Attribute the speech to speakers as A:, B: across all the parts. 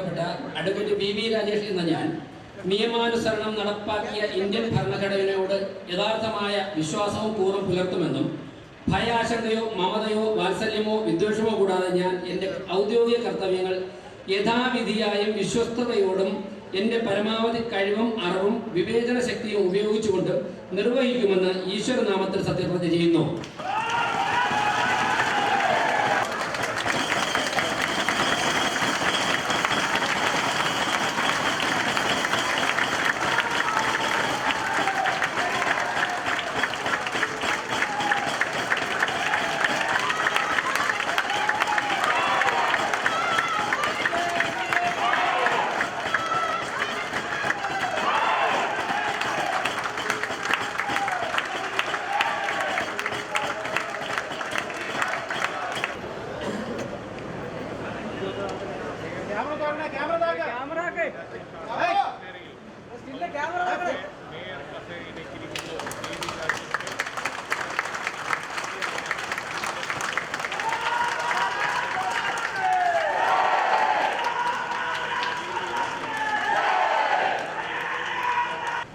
A: തിരഞ്ഞെടുക്കപ്പെട്ട advocate V V Rajesh എന്ന ഞാൻ നിയമാനുസരണം നടപ്പാക്കിയ ഇന്ത്യൻ ഭരണഘടനയോട് യഥാർത്ഥമായ വിശ്വാസവും പൂർവം പുലർത്തുമെന്നും ഭയാശങ്കയോ മമതയോ വാത്സല്യമോ വിദ്വേഷമോ കൂടാതെ ഞാൻ എന്റെ ഔദ്യോഗിക കർത്തവ്യങ്ങൾ യഥാവിധിയായും വിശ്വസ്തയോടും എന്റെ പരമാവധി കഴിവും അറിവും വിവേചന ശക്തിയും ഉപയോഗിച്ചുകൊണ്ട് നിർവഹിക്കുമെന്ന് ഈശ്വരനാമത്തിൽ സത്യപ്രതിജ്ഞ ചെയ്യുന്നു.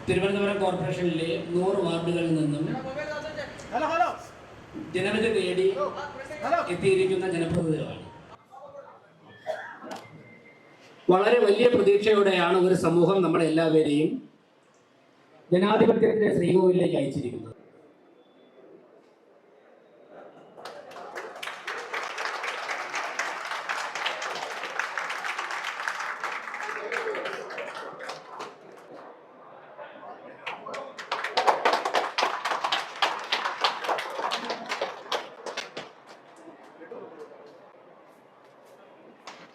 A: തിരുവനന്തപുരം കോർപ്പറേഷനിലെ നൂറ് വാർഡുകളിൽ നിന്നും ജനവിധി
B: നേടി
A: എത്തിയിരിക്കുന്ന ജനപ്രതിനിധികളാണ്. വളരെ വലിയ പ്രതീക്ഷയോടെയാണ് ഒരു സമൂഹം നമ്മളെ എല്ലാവരെയും ജനാധിപത്യത്തിന്റെ ശ്രീകോവിലേക്ക് അയച്ചിരിക്കുന്നത്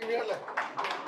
A: Yeah.